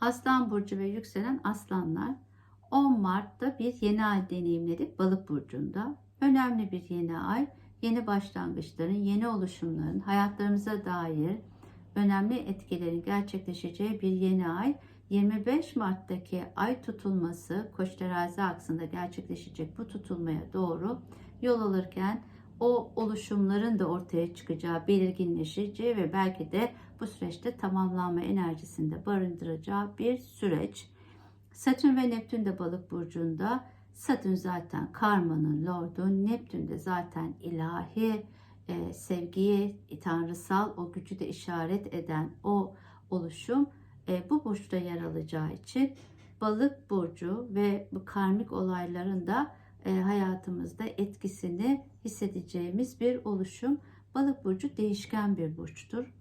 Aslan burcu ve yükselen aslanlar 10 Mart'ta bir yeni ay deneyimledik Balık burcunda. Önemli bir yeni ay, yeni başlangıçların, yeni oluşumların, hayatlarımıza dair önemli etkilerin gerçekleşeceği bir yeni ay. 25 Mart'taki ay tutulması Koç terazi aksında gerçekleşecek bu tutulmaya doğru yol alırken o oluşumların da ortaya çıkacağı, belirginleşeceği ve belki de bu süreçte tamamlanma enerjisinde barındıracağı bir süreç. Satürn ve Neptün de balık burcunda. Satürn zaten karmanın lordu. Neptün de zaten ilahi e, sevgiyi, tanrısal o gücü de işaret eden o oluşum e, bu burçta yer alacağı için balık burcu ve bu karmik olayların da hayatımızda etkisini hissedeceğimiz bir oluşum. Balık burcu değişken bir burçtur.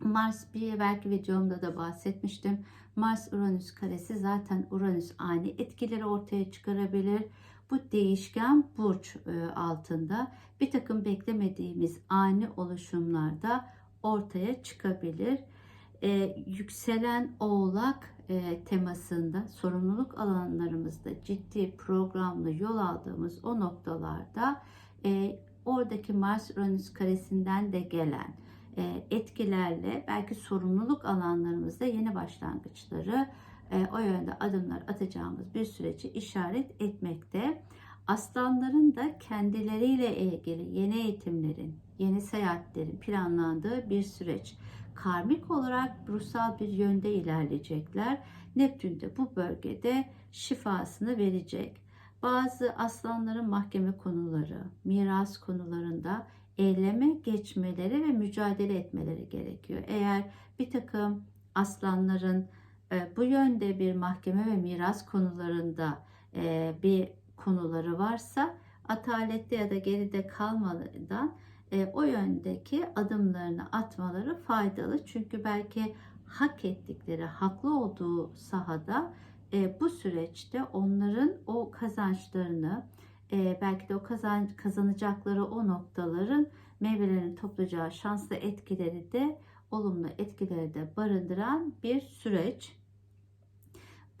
Mars bir belki videomda da bahsetmiştim. Mars Uranüs karesi zaten Uranüs ani etkileri ortaya çıkarabilir. Bu değişken burç e, altında bir takım beklemediğimiz ani oluşumlarda ortaya çıkabilir. Ee, yükselen oğlak e, temasında sorumluluk alanlarımızda ciddi programlı yol aldığımız o noktalarda e, oradaki Mars Uranüs karesinden de gelen e, etkilerle belki sorumluluk alanlarımızda yeni başlangıçları e, o yönde adımlar atacağımız bir süreci işaret etmekte. Aslanların da kendileriyle ilgili yeni eğitimlerin, yeni seyahatlerin planlandığı bir süreç. Karmik olarak ruhsal bir yönde ilerleyecekler. Neptün de bu bölgede şifasını verecek. Bazı aslanların mahkeme konuları, miras konularında eyleme geçmeleri ve mücadele etmeleri gerekiyor. Eğer bir takım aslanların e, bu yönde bir mahkeme ve miras konularında e, bir konuları varsa atalette ya da geride kalmadan e, o yöndeki adımlarını atmaları faydalı. Çünkü belki hak ettikleri, haklı olduğu sahada bu süreçte onların o kazançlarını e, belki de o kazan, kazanacakları o noktaların meyvelerini toplayacağı şanslı etkileri de olumlu etkileri de barındıran bir süreç.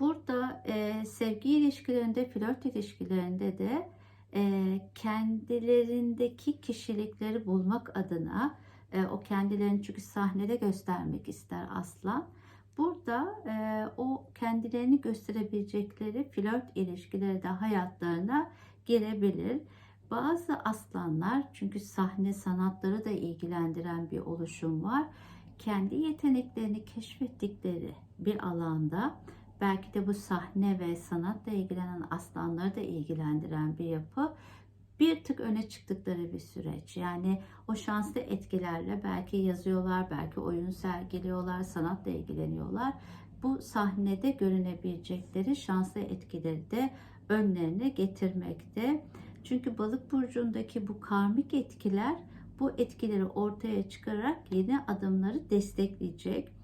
Burada e, sevgi ilişkilerinde, flört ilişkilerinde de e, kendilerindeki kişilikleri bulmak adına e, o kendilerini çünkü sahnede göstermek ister aslan. Burada e, o kendilerini gösterebilecekleri flört ilişkileri de hayatlarına girebilir. Bazı aslanlar çünkü sahne sanatları da ilgilendiren bir oluşum var. Kendi yeteneklerini keşfettikleri bir alanda belki de bu sahne ve sanatla ilgilenen aslanları da ilgilendiren bir yapı bir tık öne çıktıkları bir süreç. Yani o şanslı etkilerle belki yazıyorlar, belki oyun sergiliyorlar, sanatla ilgileniyorlar. Bu sahnede görünebilecekleri şanslı etkileri de önlerine getirmekte. Çünkü balık burcundaki bu karmik etkiler bu etkileri ortaya çıkararak yeni adımları destekleyecek.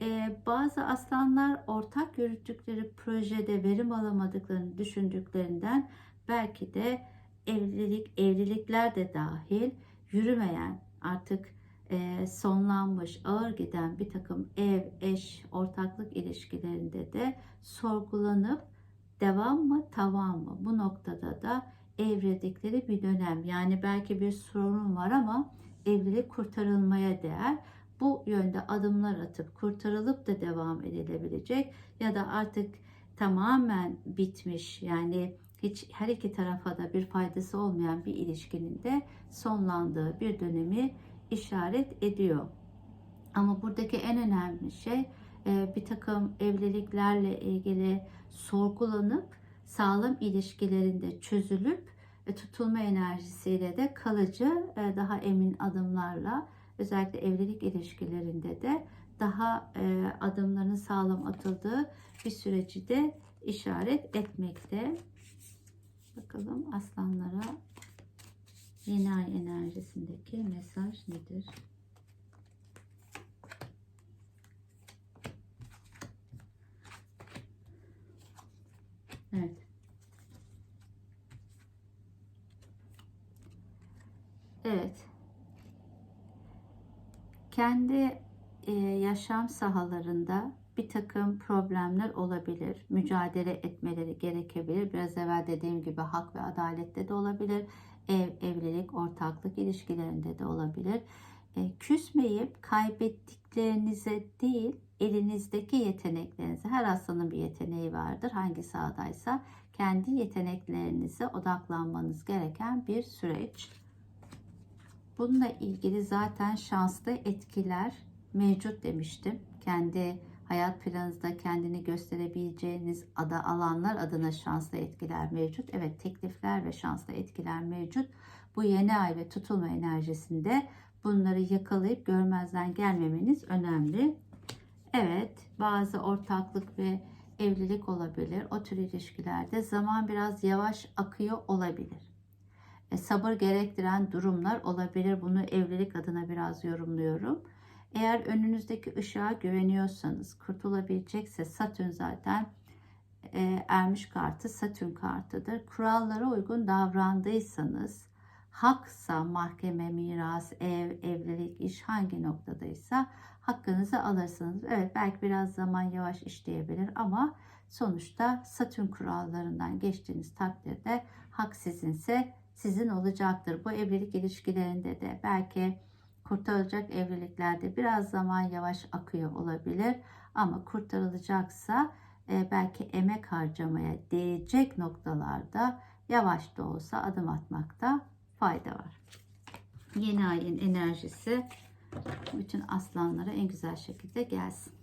Ee, bazı aslanlar ortak yürüttükleri projede verim alamadıklarını düşündüklerinden belki de evlilik, evlilikler de dahil yürümeyen artık e, sonlanmış, ağır giden bir takım ev, eş, ortaklık ilişkilerinde de sorgulanıp devam mı, tavan mı? Bu noktada da evredikleri bir dönem. Yani belki bir sorun var ama evlilik kurtarılmaya değer. Bu yönde adımlar atıp kurtarılıp da devam edilebilecek ya da artık tamamen bitmiş yani hiç her iki tarafa da bir faydası olmayan bir ilişkinin de sonlandığı bir dönemi işaret ediyor. Ama buradaki en önemli şey e, bir takım evliliklerle ilgili sorgulanıp sağlam ilişkilerinde çözülüp e, tutulma enerjisiyle de kalıcı e, daha emin adımlarla özellikle evlilik ilişkilerinde de daha adımların sağlam atıldığı bir süreci de işaret etmekte. Bakalım aslanlara yeni ay enerjisindeki mesaj nedir? Evet. Evet. Kendi e, yaşam sahalarında bir takım problemler olabilir. Mücadele etmeleri gerekebilir. Biraz evvel dediğim gibi hak ve adalette de olabilir. Ev, evlilik, ortaklık ilişkilerinde de olabilir. E, küsmeyip kaybettiklerinize değil, elinizdeki yeteneklerinize, her aslanın bir yeteneği vardır. Hangi sahadaysa kendi yeteneklerinize odaklanmanız gereken bir süreç. Bununla ilgili zaten şanslı etkiler mevcut demiştim. Kendi hayat planınızda kendini gösterebileceğiniz ada alanlar adına şanslı etkiler mevcut. Evet teklifler ve şanslı etkiler mevcut. Bu yeni ay ve tutulma enerjisinde bunları yakalayıp görmezden gelmemeniz önemli. Evet bazı ortaklık ve evlilik olabilir. O tür ilişkilerde zaman biraz yavaş akıyor olabilir. E, sabır gerektiren durumlar olabilir. Bunu evlilik adına biraz yorumluyorum. Eğer önünüzdeki ışığa güveniyorsanız, kurtulabilecekse Satürn zaten e, ermiş kartı Satürn kartıdır. Kurallara uygun davrandıysanız, haksa mahkeme, miras, ev, evlilik, iş hangi noktadaysa hakkınızı alırsınız. Evet belki biraz zaman yavaş işleyebilir ama sonuçta Satürn kurallarından geçtiğiniz takdirde hak sizinse sizin olacaktır. Bu evlilik ilişkilerinde de belki kurtarılacak evliliklerde biraz zaman yavaş akıyor olabilir ama kurtarılacaksa e, belki emek harcamaya değecek noktalarda yavaş da olsa adım atmakta fayda var. Yeni ayın enerjisi bütün aslanlara en güzel şekilde gelsin.